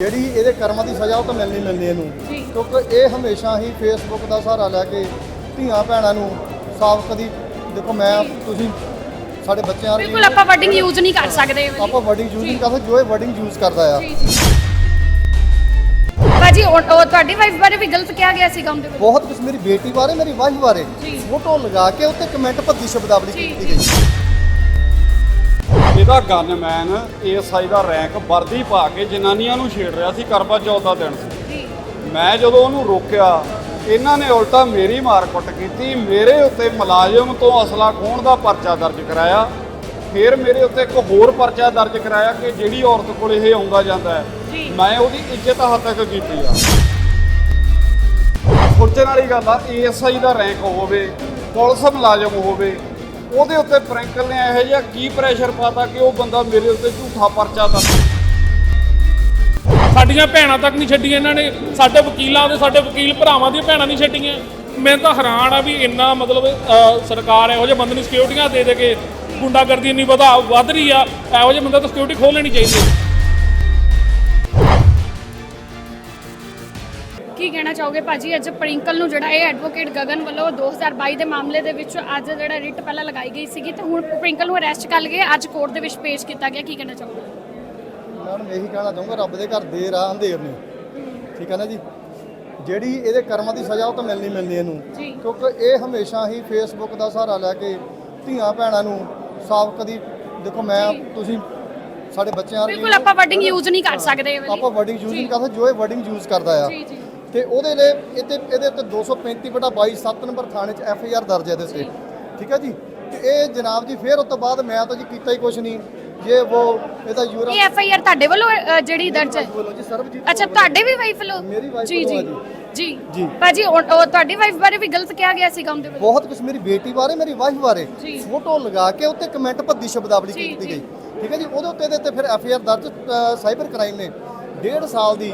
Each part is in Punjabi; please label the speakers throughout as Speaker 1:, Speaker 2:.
Speaker 1: ਜਿਹੜੀ ਇਹਦੇ ਕਰਮਾਂ ਦੀ ਸਜ਼ਾ ਉਹ ਤਾਂ ਮਿਲਣੀ ਮਿਲਣੀ ਇਹਨੂੰ। ਕਿਉਂਕਿ ਇਹ ਹਮੇਸ਼ਾ ਹੀ ਫੇਸਬੁੱਕ ਦਾ ਸਹਾਰਾ ਲੈ ਕੇ ਧੀਆਂ ਭੈਣਾਂ ਨੂੰ ਸਾਫ਼ ਕਦੀ ਦੇਖੋ ਮੈਂ ਤੁਸੀਂ ਸਾਡੇ ਬੱਚਿਆਂ ਦੀ
Speaker 2: ਬਿਲਕੁਲ ਆਪਾਂ ਵਰਡਿੰਗ ਯੂਜ਼ ਨਹੀਂ ਕਰ ਸਕਦੇ।
Speaker 1: ਆਪਾਂ ਵਰਡਿੰਗ ਯੂਜ਼ ਨਹੀਂ ਕਰਦੇ ਜੋ ਇਹ ਵਰਡਿੰਗ ਯੂਜ਼ ਕਰਦਾ ਆ
Speaker 2: ਭਾਜੀ ਉਹ ਤੁਹਾਡੀ ਵਾਈਫ ਬਾਰੇ ਵੀ ਗਲਤ ਕਿਹਾ ਗਿਆ ਸੀਗਾ ਉਹਦੇ ਵਿੱਚ
Speaker 1: ਬਹੁਤ ਕੁਝ ਮੇਰੀ ਬੇਟੀ ਬਾਰੇ ਮੇਰੀ ਵਾਈਫ ਬਾਰੇ। ਫੋਟੋ ਲਗਾ ਕੇ ਉੱਤੇ ਕਮੈਂਟ ਭੱਦੀ ਸ਼ਬਦਾਵਲੀ ਕੀਤੀ। ਗਈ
Speaker 3: ਇਹਦਾ ਗਨਮੈਨ ਏਐਸਆਈ ਦਾ ਰੈਂਕ ਵਰਦੀ ਪਾ ਕੇ ਜਨਾਨੀਆਂ ਨੂੰ ਛੇੜ ਰਿਹਾ ਸੀ ਕਰਵਾ ਚੌਥ ਦਾ ਦਿਨ। ਸੀ
Speaker 2: ਜੀ।
Speaker 3: ਮੈਂ ਜਦੋਂ ਉਹਨੂੰ ਰੋਕਿਆ ਇਹਨਾਂ ਨੇ ਉਲਟਾ ਮੇਰੀ ਮਾਰ ਕੁੱਟ ਕੀਤੀ ਮੇਰੇ ਉੱਤੇ ਮੁਲਾਜ਼ਮ ਤੋਂ ਅਸਲਾ ਖੋਹਣ ਦਾ ਪਰਚਾ ਦਰਜ ਕਰਾਇਆ। ਫਿਰ ਮੇਰੇ ਉੱਤੇ ਇੱਕ ਹੋਰ ਪਰਚਾ ਦਰਜ ਕਰਾਇਆ ਕਿ ਜਿਹੜੀ ਔਰਤ ਕੋਲ ਇਹ ਆਉਂਦਾ ਜਾਂਦਾ ਹੈ। ਮੈਂ ਉਹਦੀ ਇੱਜ਼ਤ ਹੱਦ ਤੱਕ ਕੀਤੀ ਆ। ਸੋਚਣ ਵਾਲੀ ਗੱਲ ਆ ਏਐਸਆਈ ਦਾ ਰੈਂਕ ਹੋਵੇ ਪੁਲਿਸ ਮੁਲਾਜ਼ਮ ਹੋਵੇ ਉਹਦੇ ਉੱਤੇ ਪ੍ਰਿੰਕਲ ਨੇ ਇਹੋ ਜਿਹਾ ਕੀ ਪ੍ਰੈਸ਼ਰ ਪਾਤਾ ਕਿ ਉਹ ਬੰਦਾ ਮੇਰੇ ਉੱਤੇ ਝੂਠਾ ਪਰਚਾ ਦਰਜ
Speaker 4: ਸਾਡੀਆਂ ਭੈਣਾਂ ਤੱਕ ਨਹੀਂ ਛੱਡੀਆਂ ਇਹਨਾਂ ਨੇ। ਸਾਡੇ ਵਕੀਲਾਂ ਦੇ, ਸਾਡੇ ਵਕੀਲ ਭਰਾਵਾਂ ਦੀਆਂ ਭੈਣਾਂ ਨਹੀਂ ਛੱਡੀਆਂ। ਮੈਂ ਤਾਂ ਹੈਰਾਨ ਆ ਵੀ ਇੰਨਾ ਮਤਲਬ ਸਰਕਾਰ ਇਹੋ ਜਿਹੇ ਬੰਦੇ ਨੂੰ ਸਿਕਿਉਰਿਟੀਆਂ ਦੇ ਦੇ ਕੇ ਗੁੰਡਾਗਰਦੀ ਇੰਨੀ ਵਧਾ ਵੱਧ ਰਹੀ ਆ, ਇਹੋ ਜਿਹੇ ਬੰਦੇ ਤਾਂ ਸਿਕਿਉਰਿਟੀ ਖੋਲ ਲੈਣੀ ਚਾਹੀਦੀ
Speaker 2: ਕੀ ਕਹਿਣਾ ਚਾਹੋਗੇ ਭਾਜੀ ਅੱਜ ਪ੍ਰਿੰਕਲ ਨੂੰ ਜਿਹੜਾ ਇਹ ਐਡਵੋਕੇਟ ਗਗਨ ਵੱਲੋਂ 2022 ਦੇ ਮਾਮਲੇ ਦੇ ਵਿੱਚ ਅੱਜ ਜਿਹੜਾ ਰਿਟ ਪਹਿਲਾਂ ਲਗਾਈ ਗਈ ਸੀਗੀ ਤੇ ਹੁਣ ਪ੍ਰਿੰਕਲ ਨੂੰ ਅਰੈਸਟ ਕਰ ਲਏ ਅੱਜ ਕੋਰਟ ਦੇ ਵਿੱਚ ਪੇਸ਼ ਕੀਤਾ ਗਿਆ ਕੀ ਕਹਿਣਾ ਚਾਹੋਗੇ
Speaker 1: ਮੈਂ ਹੁਣ ਇਹੀ ਕਹਿਣਾ ਚਾਹੂੰਗਾ ਰੱਬ ਦੇ ਘਰ ਦੇਰ ਆ ਅੰਧੇਰ ਨਹੀਂ ਠੀਕ ਹੈ ਨਾ ਜੀ ਜਿਹੜੀ ਇਹਦੇ ਕਰਮਾਂ ਦੀ ਸਜ਼ਾ ਉਹ ਤਾਂ ਮਿਲਣੀ ਮਿਲਣੀ ਇਹਨੂੰ। ਕਿਉਂਕਿ ਇਹ ਹਮੇਸ਼ਾ ਹੀ ਫੇਸਬੁੱਕ ਦਾ ਸਹਾਰਾ ਲੈ ਕੇ ਧੀਆਂ ਭੈਣਾਂ ਨੂੰ ਸਾਫ਼ ਕਦੀ ਦੇਖੋ ਮੈਂ। ਤੁਸੀਂ ਸਾਡੇ ਬੱਚਿਆਂ ਦੀ
Speaker 2: ਬਿਲਕੁਲ ਆਪਾਂ ਵਰਡਿੰਗ ਯੂਜ਼ ਨਹੀਂ ਕਰ ਸਕਦੇ।
Speaker 1: ਆਪਾਂ ਵਰਡਿੰਗ ਯੂਜ਼। ਨਹੀਂ ਕਰਦੇ ਜੋ ਇਹ ਵਰਡਿੰਗ ਯੂਜ਼ ਕਰਦਾ ਆ ਤੇ ਉਹਦੇ ਲਈ ਇਹਦੇ ਇਹਦੇ ਉੱਤੇ 235 ਬਟਾ 22 7 ਨੰਬਰ ਥਾਣੇ 'ਚ ਐਫ ਆਈ ਆਰ ਦਰਜ ਹੈ ਇਹਦੇ ਤੇ। ਠੀਕ ਹੈ ਜੀ? ਤੇ ਇਹ ਜਨਾਬ ਜੀ ਫਿਰ ਉਸ ਤੋਂ ਬਾਅਦ ਮੈਂ ਤਾਂ ਜੀ ਕੀਤਾ ਹੀ ਕੁਛ ਨਹੀਂ। ਜੇ ਉਹ ਇਹਦਾ ਯੂਰਾ
Speaker 2: ਇਹ ਐਫ ਆਈ ਆਰ ਤੁਹਾਡੇ ਵੱਲੋਂ ਅ, ਜਿਹੜੀ ਦਰਜ ਹੈ?
Speaker 1: ਬੋਲੋ ਜੀ ਸਰਬਜੀਤ
Speaker 2: ਅੱਛਾ ਤੁਹਾਡੇ ਵੀ ਵਾਈਫ ਵੱਲੋਂ?
Speaker 1: ਮੇਰੀ wife
Speaker 2: ਜੀ ਜੀ।
Speaker 1: ਆ
Speaker 2: ਜੀ।
Speaker 1: ਜੀ।
Speaker 2: ਭਾਜੀ ਉਹ ਉਹ ਤੁਹਾਡੀ ਵਾਈਫ ਬਾਰੇ ਵੀ ਗਲਤ ਕਿਹਾ ਗਿਆ ਸੀਗਾ ਉਹਦੇ ਵੱਲੋਂ
Speaker 1: ਬਹੁਤ ਕੁਝ ਮੇਰੀ ਬੇਟੀ ਬਾਰੇ ਮੇਰੀ ਵਾਈਫ ਬਾਰੇ।
Speaker 2: ਜੀ।
Speaker 1: ਫੋਟੋ ਲਗਾ ਕੇ ਉੱਤੇ ਕਮੈਂਟ ਭੱਦੀ ਸ਼ਬਦਾਵਲੀ
Speaker 2: ਜੀ,
Speaker 1: ਕੀਤੀ
Speaker 2: ਜੀ।
Speaker 1: ਗਈ। ਠੀਕ ਹੈ ਜੀ? ਉਹਦੇ ਉੱਤੇ ਦੇ ਤੇ ਫਿਰ ਐਫ ਆਈ ਆਰ ਦਰਜ ਅ, ਸਾਈਬਰ ਕ੍ਰਾਈਮ ਨੇ। ਡੇਢ ਸਾਲ ਦੀ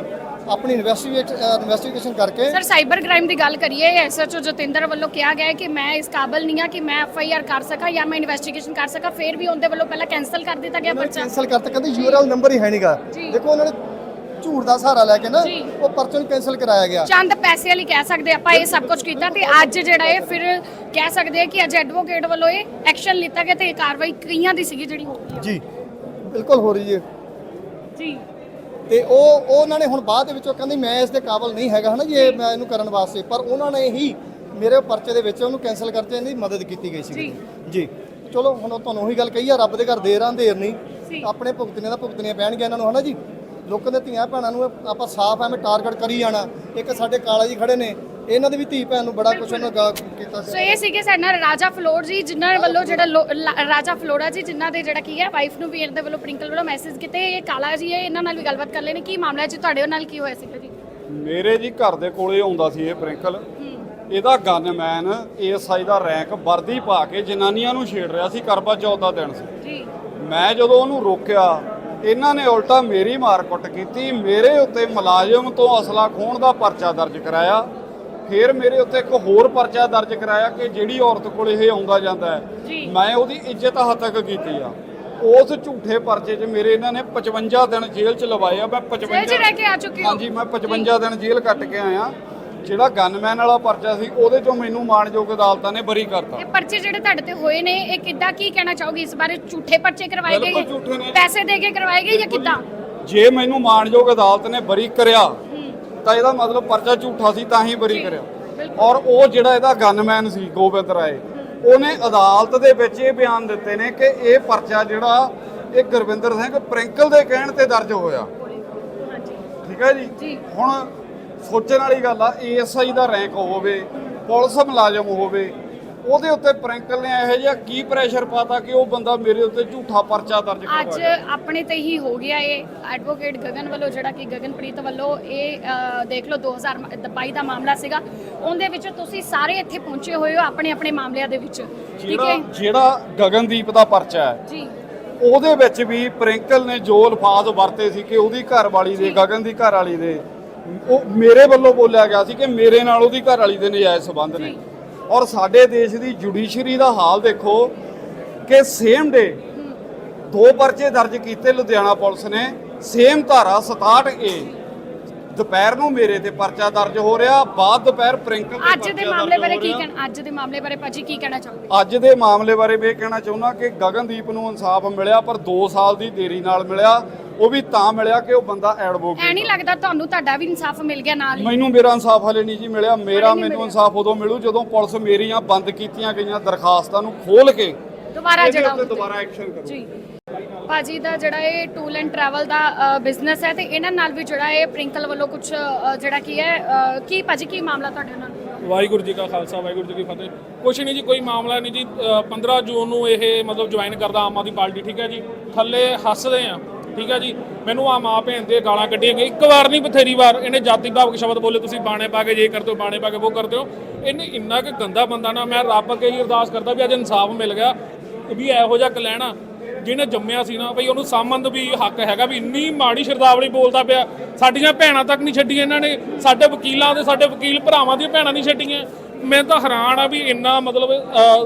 Speaker 1: ਆਪਣੀ ਇਨਵੈਸਟੀਗੇਟ ਇਨਵੈਸਟੀਗੇਸ਼ਨ ਕਰਕੇ
Speaker 2: ਸਰ ਸਾਈਬਰ ਕ੍ਰਾਈਮ ਦੀ ਗੱਲ ਕਰੀਏ ਐਸਐਚਓ ਜਤਿੰਦਰ ਵੱਲੋਂ ਕਿਹਾ ਗਿਆ ਹੈ ਕਿ ਮੈਂ ਇਸ ਕਾਬਲ ਨਹੀਂ ਆ ਕਿ ਮੈਂ ਐਫ ਆਈ ਆਰ ਕਰ ਸਕਾਂ ਜਾਂ ਮੈਂ ਇਨਵੈਸਟੀਗੇਸ਼ਨ ਕਰ ਸਕਾਂ ਫਿਰ ਵੀ ਉਹਦੇ ਵੱਲੋਂ ਪਹਿਲਾਂ ਕੈਨਸਲ ਕਰ ਦਿੱਤਾ ਗਿਆ ਪਰਚਾ।
Speaker 1: ਕੈਨਸਲ ਕਰਤਾ ਕਹਿੰਦੇ ਯੂਆਰਐਲ ਨੰਬਰ ਹੀ ਹੈ ਨਹੀਂਗਾ। ਦੇਖੋ ਉਹਨਾਂ ਨੇ ਝੂਠ ਦਾ ਸਹਾਰਾ ਲੈ ਕੇ ਨਾ। ਉਹ ਪਰਚੇ ਨੂੰ ਕੈਨਸਲ ਕਰਾਇਆ ਗਿਆ।
Speaker 2: ਚੰਦ ਪੈਸੇ ਵਾਲੀ ਕਹਿ ਸਕਦੇ ਆਪਾਂ ਇਹ ਸਭ ਕੁਝ ਕੀਤਾ ਤੇ ਅੱਜ ਜਿਹੜਾ ਇਹ ਫਿਰ ਕਹਿ ਸਕਦੇ ਆ ਕਿ ਅੱਜ ਐਡਵੋਕੇਟ ਵੱਲੋਂ ਇਹ ਐਕਸ਼ਨ ਲਿੱਤਾ ਗਿਆ ਤੇ ਇਹ ਕਾਰਵਾਈ ਕਈਆਂ ਦੀ ਸੀਗੀ ਜਿਹੜੀ ਹੋ ਗਈ
Speaker 1: ਜੀ ਬਿਲਕੁਲ ਹੋ ਰਹੀ ਹੈ।
Speaker 2: ਜੀ।
Speaker 1: ਤੇ ਉਹ ਉਹ ਉਹਨਾਂ ਨੇ ਹੁਣ ਬਾਅਦ ਦੇ ਵਿੱਚ ਉਹ ਕਹਿੰਦੀ ਮੈਂ ਇਸ ਦੇ ਕਾਬਲ ਨਹੀਂ ਹੈਗਾ ਹਨਾ ਜੀ ਇਹ ਮੈਂ ਇਹਨੂੰ ਕਰਨ ਵਾਸਤੇ। ਪਰ ਉਹਨਾਂ ਨੇ ਹੀ ਮੇਰੇ ਪਰਚੇ ਦੇ ਵਿੱਚ ਉਹਨੂੰ ਕੈਨਸਲ ਕਰਕੇ ਇਹਦੀ ਮਦਦ ਕੀਤੀ ਗਈ ਸੀ
Speaker 2: ਜੀ।
Speaker 1: ਚਲੋ ਹੁਣ ਉਹ ਤੁਹਾਨੂੰ ਉਹੀ ਗੱਲ ਕਹੀ ਆ ਰੱਬ ਦੇ ਘਰ ਦੇਰ ਆਂ ਦੇਰ। ਨਹੀਂ। ਆਪਣੇ ਭੁਗਤਣੇ ਦਾ ਭੁਗਤਣੀਆਂ ਪੈਣਗੀਆਂ ਇਹਨਾਂ ਨੂੰ ਹਨਾ ਜੀ। ਲੋਕਾਂ ਦੇ ਧੀਆਂ ਭੈਣਾਂ ਨੂੰ ਆਪਾਂ ਸਾਫ਼ ਐਵੇਂ ਟਾਰਗੇਟ ਕਰੀ ਜਾਣਾ। ਇੱਕ ਸਾਡੇ ਕਾਲਾ ਜੀ ਖੜੇ ਨੇ ਇਹਨਾਂ ਦੀ ਵੀ ਧੀ ਭੈਣ ਨੂੰ ਬੜਾ ਕੁਝ ਉਹਨਾਂ ਗਾ ਕੀਤਾ
Speaker 2: ਸੋ।
Speaker 1: ਸੀ
Speaker 2: ਇਹ ਸੀਗੇ ਸਾਡੇ ਨਾਲ ਰਾਜਾ ਫਲੋਰ ਜੀ ਜਿਨ੍ਹਾਂ ਵੱਲੋਂ ਜਿਹੜਾ ਲੋ- ਲਾ- ਰਾਜਾ ਫਲੋਰਾ ਜੀ ਜਿਨ੍ਹਾਂ ਦੇ ਜਿਹੜਾ ਕੀ ਹੈ ਵਾਈਫ ਨੂੰ ਵੀ ਇਹਨਾਂ ਦੇ ਵੱਲੋਂ ਪ੍ਰਿੰਕਲ ਵੱਲੋਂ ਮੈਸੇਜ ਕੀਤੇ। ਇਹ ਕਾਲਾ ਜੀ ਹੈ ਇਹਨਾਂ ਨਾਲ ਵੀ ਗੱਲਬਾਤ ਕਰ ਲੈਣੀ। ਕੀ ਮਾਮਲਾ ਹੈ ਜੀ? ਤੁਹਾਡੇ ਨਾਲ ਕੀ ਹੋਇਆ ਸੀਗਾ ਜੀ?
Speaker 3: ਮੇਰੇ ਜੀ ਘਰ ਦੇ ਕੋਲੇ ਆਉਂਦਾ ਸੀ ਇਹ ਪ੍ਰਿੰਕਲ। ਇਹਦਾ ਗਨਮੈਨ ਏਐਸਆਈ ਦਾ ਰੈਂਕ ਵਰਦੀ ਪਾ ਕੇ ਜਨਾਨੀਆਂ ਨੂੰ ਛੇੜ ਰਿਹਾ ਸੀ ਕਰਵਾ ਚੌਥ ਦਾ ਦਿਨ ਸੀ।
Speaker 2: ਜੀ।
Speaker 3: ਮੈਂ ਜਦੋਂ ਉਹਨੂੰ ਰੋਕਿਆ ਇਹਨਾਂ ਨੇ ਉਲਟਾ ਮੇਰੀ ਮਾਰ ਕੁੱਟ ਕੀਤੀ। ਮੇਰੇ ਉੱਤੇ ਮੁਲਾਜ਼ਮ ਤੋਂ ਅਸਲਾ ਖੋਹਣ ਦਾ ਪਰਚਾ ਦਰਜ ਕਰਾਇਆ। ਫਿਰ ਮੇਰੇ ਉੱਤੇ ਇੱਕ ਹੋਰ ਪਰਚਾ ਦਰਜ ਕਰਾਇਆ ਕਿ ਜਿਹੜੀ ਔਰਤ ਕੋਲ ਇਹ ਆਉਂਦਾ ਜਾਂਦਾ। ਹੈ। ਮੈਂ ਉਹਦੀ ਇੱਜ਼ਤ ਹੱਦ ਤੱਕ ਕੀਤੀ ਆ। ਉਸ ਝੂਠੇ ਪਰਚੇ 'ਚ ਮੇਰੇ ਇਹਨਾਂ ਨੇ 55 ਦਿਨ ਜੇਲ੍ਹ 'ਚ ਲਵਾਏ ਆ। ਮੈਂ
Speaker 2: ਜੇਲ੍ਹ 'ਚ
Speaker 3: 55
Speaker 2: ਰਹਿ ਕੇ ਆ ਚੁੱਕੇ ਹੋ?
Speaker 3: ਹਾਂਜੀ ਮੈਂ 55 ਦਿਨ ਜੇਲ੍ਹ ਕੱਟ ਕੇ ਆਇਆ। ਜਿਹੜਾ ਗਨਮੈਨ ਵਾਲਾ ਪਰਚਾ ਸੀ ਉਹਦੇ 'ਚੋਂ ਮੈਨੂੰ ਮਾਣਯੋਗ ਅਦਾਲਤਾਂ ਨੇ ਬਰੀ ਕਰਤਾ।
Speaker 2: ਇਹ ਪਰਚੇ ਜਿਹੜੇ ਤੁਹਾਡੇ ਤੇ ਹੋਏ ਨੇ ਇਹ ਕਿੱਦਾਂ ਕੀ ਕਹਿਣਾ ਚਾਹੋਗੇ? ਇਸ ਬਾਰੇ ਝੂਠੇ ਪਰਚੇ ਕਰਵਾਏ ਗਏ। ਪੈਸੇ ਦੇ ਕੇ ਕਰਵਾਏ ਗਏ ਜਾਂ ਕਿੱਦਾਂ?
Speaker 3: ਜੇ। ਮੈਨੂੰ ਮਾਣਯੋਗ ਅਦਾਲਤ ਨੇ ਬਰੀ ਕਰਿਆ ਤਾਂ ਇਹਦਾ ਮਤਲਬ ਪਰਚਾ ਝੂਠਾ ਸੀ ਤਾਂ ਹੀ ਬਰੀ ਕਰਿਆ। ਔਰ ਉਹ ਜਿਹੜਾ ਇਹਦਾ ਗਨਮੈਨ ਸੀ ਗੋਬਿੰਦ ਰਾਏ ਉਹਨੇ ਅਦਾਲਤ ਦੇ ਵਿੱਚ ਇਹ ਬਿਆਨ ਦਿੱਤੇ ਨੇ ਕਿ ਇਹ ਪਰਚਾ ਜਿਹੜਾ ਇਹ ਗੁਰਵਿੰਦਰ ਸਿੰਘ ਪ੍ਰਿੰਕਲ ਦੇ ਕਹਿਣ ਤੇ ਦਰਜ ਹੋਇਆ ਠੀਕ ਹੈ ਜੀ
Speaker 2: ਜੀ।
Speaker 3: ਹੁਣ ਸੋਚਣ ਵਾਲੀ ਗੱਲ ਆ ਏਐਸਆਈ ਦਾ ਰੈਂਕ ਹੋਵੇ ਪੁਲਿਸ ਮੁਲਾਜ਼ਮ ਹੋਵੇ ਉਹਦੇ ਉੱਤੇ ਪ੍ਰਿੰਕਲ ਨੇ ਇਹੋ ਜਿਹਾ ਕੀ ਪ੍ਰੈਸ਼ਰ ਪਾਤਾ ਕਿ ਉਹ ਬੰਦਾ ਮੇਰੇ ਉੱਤੇ ਝੂਠਾ ਪਰਚਾ ਦਰਜ
Speaker 2: ਅੱਜ
Speaker 3: ਕਰਵਾਇਆ
Speaker 2: ਆਪਣੇ ਤੇ ਹੀ ਹੋ ਗਿਆ ਇਹ ਐਡਵੋਕੇਟ ਗਗਨ ਵੱਲੋਂ ਜਿਹੜਾ ਕਿ ਗਗਨਪ੍ਰੀਤ ਵੱਲੋਂ ਇਹ ਅ, ਦੇਖ ਲਓ 2022 ਦਾ ਮਾਮਲਾ ਸੀਗਾ। ਉਹਦੇ ਵਿੱਚ ਤੁਸੀਂ ਸਾਰੇ ਇੱਥੇ ਪਹੁੰਚੇ ਹੋਏ ਹੋ ਆਪਣੇ ਆਪਣੇ ਮਾਮਲਿਆਂ ਦੇ ਵਿੱਚ। ਠੀਕ ਹੈ?
Speaker 3: ਜਿਹੜਾ ਜਿਹੜਾ ਗਗਨਦੀਪ ਦਾ ਪਰਚਾ ਹੈ
Speaker 2: ਜੀ।
Speaker 3: ਉਹਦੇ ਵਿੱਚ ਵੀ ਪ੍ਰਿੰਕਲ ਨੇ ਜੋ ਅਲਫਾਜ਼ ਵਰਤੇ ਸੀ ਕਿ ਉਹਦੀ ਘਰ ਵਾਲੀ ਦੇ ਗਗਨ ਦੀ ਘਰ ਵਾਲੀ ਦੇ ਉਹ ਮੇਰੇ ਵੱਲੋਂ ਬੋਲਿਆ ਗਿਆ ਸੀ ਕਿ ਮੇਰੇ ਨਾਲ ਉਹਦੀ ਘਰ ਵਾਲੀ ਦੇ ਨਜਾਇਜ਼ ਸੰਬੰਧ ਨੇ।
Speaker 2: ਜੀ।
Speaker 3: ਔਰ ਸਾਡੇ ਦੇਸ਼ ਦੀ ਜੁਡੀਸ਼ਰੀ ਦਾ ਹਾਲ ਦੇਖੋ ਕਿ ਸੇਮ ਡੇ ਦੋ ਪਰਚੇ ਦਰਜ ਕੀਤੇ ਲੁਧਿਆਣਾ ਪੁਲਿਸ ਨੇ ਸੇਮ ਧਾਰਾ 67 ਏ ਦੁਪਹਿਰ ਨੂੰ ਮੇਰੇ ਤੇ ਪਰਚਾ ਦਰਜ ਹੋ ਰਿਹਾ ਬਾਅਦ ਦੁਪਹਿਰ ਪ੍ਰਿੰਕਲ ਤੇ
Speaker 2: ਅੱਜ ਦੇ
Speaker 3: ਪਰਚਾ
Speaker 2: ਮਾਮਲੇ
Speaker 3: ਦਰਜ
Speaker 2: ਬਾਰੇ
Speaker 3: ਹੋ
Speaker 2: ਕੀ
Speaker 3: ਰਿਹਾ।
Speaker 2: ਕਹਿਣਾ ਅੱਜ ਦੇ ਮਾਮਲੇ ਬਾਰੇ ਭਾਜੀ ਕੀ ਕਹਿਣਾ ਚਾਹੋਗੇ
Speaker 3: ਅੱਜ ਦੇ ਮਾਮਲੇ ਬਾਰੇ ਮੈਂ ਇਹ ਕਹਿਣਾ ਚਾਹੁੰਦਾ ਕਿ ਗਗਨਦੀਪ ਨੂੰ ਇਨਸਾਫ ਮਿਲਿਆ ਪਰ 2 ਸਾਲ ਦੀ ਦੇਰੀ ਨਾਲ ਮਿਲਿਆ ਉਹ ਵੀ ਤਾਂ ਮਿਲਿਆ ਕਿ ਉਹ ਬੰਦਾ
Speaker 2: ਐ
Speaker 3: ਐਡਵੋਕੇਟ
Speaker 2: ਨਹੀਂ ਲੱਗਦਾ ਤੁਹਾਨੂੰ ਤੁਹਾਡਾ ਵੀ ਇਨਸਾਫ ਮਿਲ ਗਿਆ ਨਾਲ ਹੀ?
Speaker 3: ਮੈਨੂੰ ਮੇਰਾ ਇਨਸਾਫ ਹਲੇ ਨਹੀਂ ਜੀ ਮਿਲਿਆ। ਮੇਰਾ ਮੈਨੂੰ। ਇਨਸਾਫ ਉਦੋਂ ਮਿਲੂ ਜਦੋਂ ਪੁਲਿਸ ਮੇਰੀਆਂ ਬੰਦ ਕੀਤੀਆਂ ਗਈਆਂ ਦਰਖਾਸਤਾਂ ਨੂੰ ਖੋਲ ਕੇ
Speaker 2: ਦੁਬਾਰਾ
Speaker 3: ਇਹਦੇ
Speaker 2: ਜਿਹੜਾ
Speaker 3: ਉੱਤੇ- ਦੁਬਾਰਾ ਐਕਸ਼ਨ ਕਰੂ
Speaker 2: ਜੀ। ਭਾਜੀ ਦਾ ਜਿਹੜਾ ਇਹ ਟੂਲ ਐਂਡ ਟਰੈਵਲ ਦਾ ਬਿਜ਼ਨਸ ਹੈ ਤੇ ਇਹਨਾਂ ਨਾਲ ਵੀ ਜਿਹੜਾ ਇਹ ਪ੍ਰਿੰਕਲ ਵੱਲੋਂ ਕੁਝ ਜਿਹੜਾ ਕੀ ਹੈ ਅ, ਕੀ ਭਾਜੀ ਕੀ ਮਾਮਲਾ ਤੁਹਾਡੇ ਨਾਲ?
Speaker 4: ਵਾਹਿਗੁਰੂ ਜੀ ਕਾ ਖਾਲਸਾ ਵਾਹਿਗੁਰੂ ਜੀ ਕੀ ਫਤਿਹ। ਕੁਛ ਨਹੀਂ ਜੀ ਕੋਈ ਮਾਮਲਾ ਨਹੀਂ ਜੀ। ਅ, 15 ਜੂਨ ਨੂੰ ਇਹ ਮਤਲਬ ਜੁਆਇਨ ਕਰਦਾ ਆਮ ਆਦਮੀ ਪਾਰਟੀ ਠੀਕ ਹੈ ਜੀ। ਥੱਲੇ ਹੱਸਦੇ ਆ। ਠੀਕ ਆ ਜੀ? ਮੈਨੂੰ ਆ ਮਾਂ ਭੈਣ ਦੇ ਗਾਲਾਂ ਕੱਢੀਆਂ ਗਈਆਂ। ਇੱਕ ਵਾਰ ਨਹੀਂ, ਬਥੇਰੀ ਵਾਰ। ਇਹਨੇ ਜਾਤੀ ਭਾਵਕ ਸ਼ਬਦ ਬੋਲੇ, ਤੁਸੀਂ ਬਾਣੇ ਪਾ ਕੇ ਜੇ ਕਰਦੇ ਹੋ, ਬਾਣੇ ਪਾ ਕੇ ਉਹ ਕਰਦੇ ਹੋ। ਇਹਨੇ ਇੰਨਾ ਕਿ ਗੰਦਾ ਬੰਦਾ ਨਾ, ਮੈਂ ਰੱਬ ਅੱਗੇ ਹੀ ਅਰਦਾਸ ਕਰਦਾ ਵੀ ਅੱਜ ਇਨਸਾਫ ਮਿਲ ਗਿਆ, ਵੀ ਇਹੋ ਜਿਹਾ ਕਲੈਣਾ ਜਿਹਨੇ ਜੰਮਿਆ ਸੀ ਨਾ, ਬਈ ਉਹਨੂੰ ਸਾਮੰਦ ਵੀ ਹੱਕ ਹੈਗਾ ਵੀ ਇੰਨੀ ਮਾੜੀ ਸ਼ਰਦਾਵਲੀ ਬੋਲਦਾ ਪਿਆ। ਸਾਡੀਆਂ ਭੈਣਾਂ ਤੱਕ ਨਹੀਂ ਛੱਡੀਆਂ ਇਹਨਾਂ ਨੇ। ਸਾਡੇ ਵਕੀਲਾਂ ਦੇ, ਸਾਡੇ ਵਕੀਲ ਭਰਾਵਾਂ ਦੀਆਂ ਭੈਣਾਂ ਨਹੀਂ ਛੱਡੀਆਂ। ਮੈਂ ਤਾਂ ਹੈਰਾਨ ਆ ਵੀ ਇੰਨਾ ਮਤਲਬ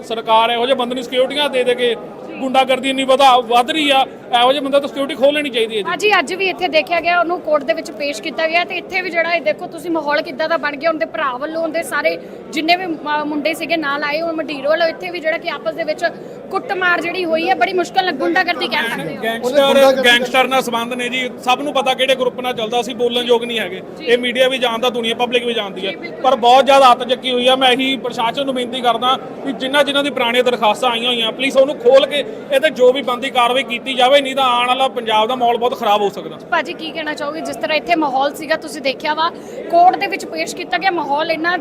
Speaker 4: ਸਰਕਾਰ ਇਹੋ ਜਿਹੇ ਬੰਦੇ ਨੂੰ ਸਿਕਿਉਰਿਟੀਆਂ ਦੇ ਦੇ ਕੇ ਗੁੰਡਾਗਰਦੀ ਇੰਨੀ ਵਧਾ ਵੱਧ ਰਹੀ ਆ, ਇਹੋ ਜਿਹੇ ਬੰਦੇ ਤੋਂ ਸਿਕਿਉਰਿਟੀ ਖੋਲ ਲੈਣੀ ਚਾਹੀਦੀ ਹੈ ਜੀ।
Speaker 2: ਅੱਜ ਵੀ ਇੱਥੇ ਦੇਖਿਆ ਗਿਆ, ਉਹਨੂੰ ਕੋਰਟ ਦੇ ਵਿੱਚ ਪੇਸ਼ ਕੀਤਾ ਗਿਆ ਤੇ ਇੱਥੇ ਵੀ ਜਿਹੜਾ ਇਹ ਦੇਖੋ, ਤੁਸੀਂ ਮਾਹੌਲ ਕਿੱਦਾਂ ਦਾ ਬਣ ਗਿਆ, ਉਹਦੇ ਭਰਾ ਵੱਲੋਂ ਉਹਦੇ ਸਾਰੇ ਜਿੰਨੇ ਵੀ ਮੁੰਡੇ ਸੀਗੇ ਨਾਲ ਆਏ, ਉਹ ਮੰਡੀਰ ਵੱਲੋਂ ਇੱਥੇ ਵੀ ਜਿਹੜਾ ਕਿ ਆਪਸ ਦੇ ਵਿੱਚ ਕੁੱਟਮਾਰ ਜਿਹੜੀ ਹੋਈ ਹੈ ਬੜੀ ਮੁਸ਼ਕਲ ਨਾਲ ਗੁੰਡਾਗਰਦੀ ਕਹਿ ਸਕਦੇ ਹੋ।
Speaker 4: ਗੈਂਗਸਟਰ ਗੈਂਗਸਟਰ ਨਾਲ ਸੰਬੰਧ ਨੇ ਜੀ। ਸਭ ਨੂੰ ਪਤਾ ਕਿਹੜੇ ਗਰੁੱਪ ਨਾਲ ਚੱਲਦਾ ਸੀ ਬੋਲਣ ਯੋਗ ਨਹੀਂ ਹੈਗੇ। ਇਹ ਮੀਡੀਆ ਵੀ ਜਾਣਦਾ ਦੁਨੀਆ ਪਬਲਿਕ ਵੀ ਜਾਣਦੀ ਹੈ। ਪਰ ਬਹੁਤ ਜ਼ਿਆਦਾ ਹੱਥ ਚੱਕੀ ਹੋਈ ਆ। ਮੈਂ ਇਹੀ ਪ੍ਰਸ਼ਾਸਨ ਨੂੰ ਬੇਨਤੀ ਕਰਦਾ ਕਿ ਜਿਨ੍ਹਾਂ ਜਿਨ੍ਹਾਂ ਦੀ ਪੁਰਾਣੀਆਂ ਦਰਖਾਸਤਾਂ ਆਈਆਂ ਹੋਈਆਂ ਪਲੀਜ਼ ਉਹਨੂੰ ਖੋਲ ਕੇ ਇਹ ਤੇ ਜੋ ਵੀ ਬੰਦੀ ਕਾਰਵਾਈ ਕੀਤੀ ਜਾਵੇ ਨਹੀਂ ਤਾਂ ਆਉਣ ਵਾਲਾ ਪੰਜਾਬ ਦਾ ਮਾਹੌਲ ਬਹੁਤ ਖਰਾਬ ਹੋ ਸਕਦਾ।
Speaker 2: ਭਾਜੀ ਕੀ ਕਹਿਣਾ ਚਾਹੋਗੇ? ਜਿਸ ਤਰ੍ਹਾਂ ਇੱਥੇ ਮਾਹੌਲ ਸੀਗਾ ਤੁਸੀਂ ਦੇਖਿਆ ਵਾ ਕੋਰਟ ਦੇ ਵਿੱਚ ਪੇਸ਼ ਕੀਤਾ ਗਿਆ ਮਾਹੌਲ ਇੰਨਾ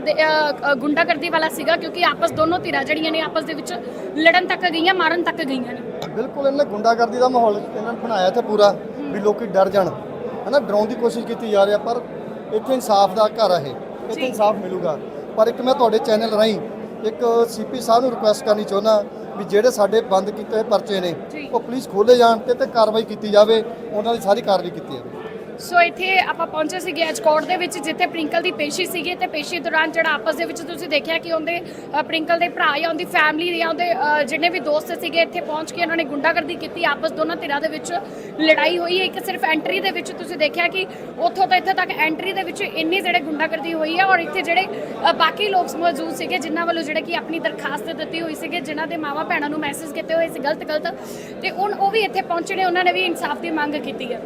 Speaker 2: ਗੁੰਡਾਗਰਦੀ ਵਾਲਾ ਸੀਗਾ ਕਿਉਂਕਿ ਆਪਸ ਦੋਨੋਂ ਧਿਰਾਂ ਜਿਹੜੀਆਂ ਨੇ ਆਪਸ ਦੇ ਵਿੱਚ ਲੜਨ ਤੱਕ ਗਈਆਂ ਮਾਰਨ ਤੱਕ ਗਈਆਂ ਨੇ।
Speaker 1: ਬਿਲਕੁਲ ਇਹਨਾਂ ਨੇ ਗੁੰਡਾਗਰਦੀ ਦਾ ਮਾਹੌਲ ਇਹਨਾਂ ਨੇ ਬਣਾਇਆ ਇੱਥੇ ਪੂਰਾ ਵੀ ਲੋਕੀ ਡਰ ਜਾਣ। ਹਨਾ ਡਰਾਉਣ ਦੀ ਕੋਸ਼ਿਸ਼ ਕੀਤੀ ਜਾ ਰਹੀ ਆ ਪਰ ਇੱਥੇ ਇਨਸਾਫ ਦਾ ਘਰ ਆ ਇਹ। ਇੱਥੇ ਇਨਸਾਫ ਮਿਲੂਗਾ। ਪਰ ਇੱਕ ਮੈਂ ਤੁਹਾਡੇ ਚੈਨਲ ਰਾਹੀਂ ਇੱਕ ਸੀਪੀ ਸਾਹਿਬ ਨੂੰ ਰਿਕੁਐਸਟ ਕਰਨੀ ਚਾਹੁੰਦਾ ਵੀ ਜਿਹੜੇ ਸਾਡੇ ਬੰਦ ਕੀਤੇ ਹੋਏ ਪਰਚੇ ਨੇ। ਉਹ ਪਲੀਜ਼ ਖੋਲੇ ਜਾਣ ਤੇ ਤੇ ਕਾਰਵਾਈ ਕੀਤੀ ਜਾਵੇ ਉਹਨਾਂ ਦੀ ਸਾਰੀ ਕਾਰਵਾਈ ਕੀਤੀ ਜਾਵੇ।
Speaker 2: ਸੋ ਇੱਥੇ ਆਪਾਂ ਪਹੁੰਚੇ ਸੀਗੇ ਅੱਜ ਕੋਰਟ ਦੇ ਵਿੱਚ ਜਿੱਥੇ ਪ੍ਰਿੰਕਲ ਦੀ ਪੇਸ਼ੀ ਸੀਗੀ। ਤੇ ਪੇਸ਼ੀ ਦੌਰਾਨ ਜਿਹੜਾ ਆਪਸ ਦੇ ਵਿੱਚ ਤੁਸੀਂ ਦੇਖਿਆ ਕਿ ਉਹਦੇ ਪ੍ਰਿੰਕਲ ਦੇ ਭਰਾ ਜਾਂ ਉਹਦੀ ਫੈਮਿਲੀ ਜਾਂ ਉਹਦੇ ਅ, ਜਿੰਨੇ ਵੀ ਦੋਸਤ ਸੀਗੇ ਇੱਥੇ ਪਹੁੰਚ ਕੇ ਉਹਨਾਂ ਨੇ ਗੁੰਡਾਗਰਦੀ ਕੀਤੀ। ਆਪਸ ਦੋਨਾਂ ਧਿਰਾਂ ਦੇ ਵਿੱਚ ਲੜਾਈ ਹੋਈ। ਇੱਕ ਸਿਰਫ ਐਂਟਰੀ ਦੇ ਵਿੱਚ ਤੁਸੀਂ ਦੇਖਿਆ ਕਿ ਉੱਥੋਂ ਤੋਂ ਇੱਥੇ ਤੱਕ ਐਂਟਰੀ ਦੇ ਵਿੱਚ ਇੰਨੀ ਜਿਹੜੇ ਗੁੰਡਾਗਰਦੀ ਹੋਈ ਹੈ ਔਰ ਇੱਥੇ ਜਿਹੜੇ ਬਾਕੀ ਲੋਕ ਮੌਜੂਦ ਸੀਗੇ ਜਿਨ੍ਹਾਂ ਵੱਲੋਂ ਜਿਹੜੇ ਕਿ ਆਪਣੀ ਦਰਖਾਸਤ ਦਿੱਤੀ ਹੋਈ ਸੀਗੇ ਜਿਨ੍ਹਾਂ ਦੇ ਮਾਵਾ ਭੈਣਾਂ ਨੂੰ ਮੈਸੇਜ ਕੀਤੇ ਹੋਏ ਸੀ ਗਲਤ ਗਲਤ ਤੇ ਹੁਣ ਉਹ ਵੀ ਇੱਥੇ ਪਹੁੰਚਣੇ ਉਹਨਾਂ ਨੇ ਵੀ ਇਨਸਾਫ ਦੀ ਮੰਗ ਕੀਤੀ ਹੈ।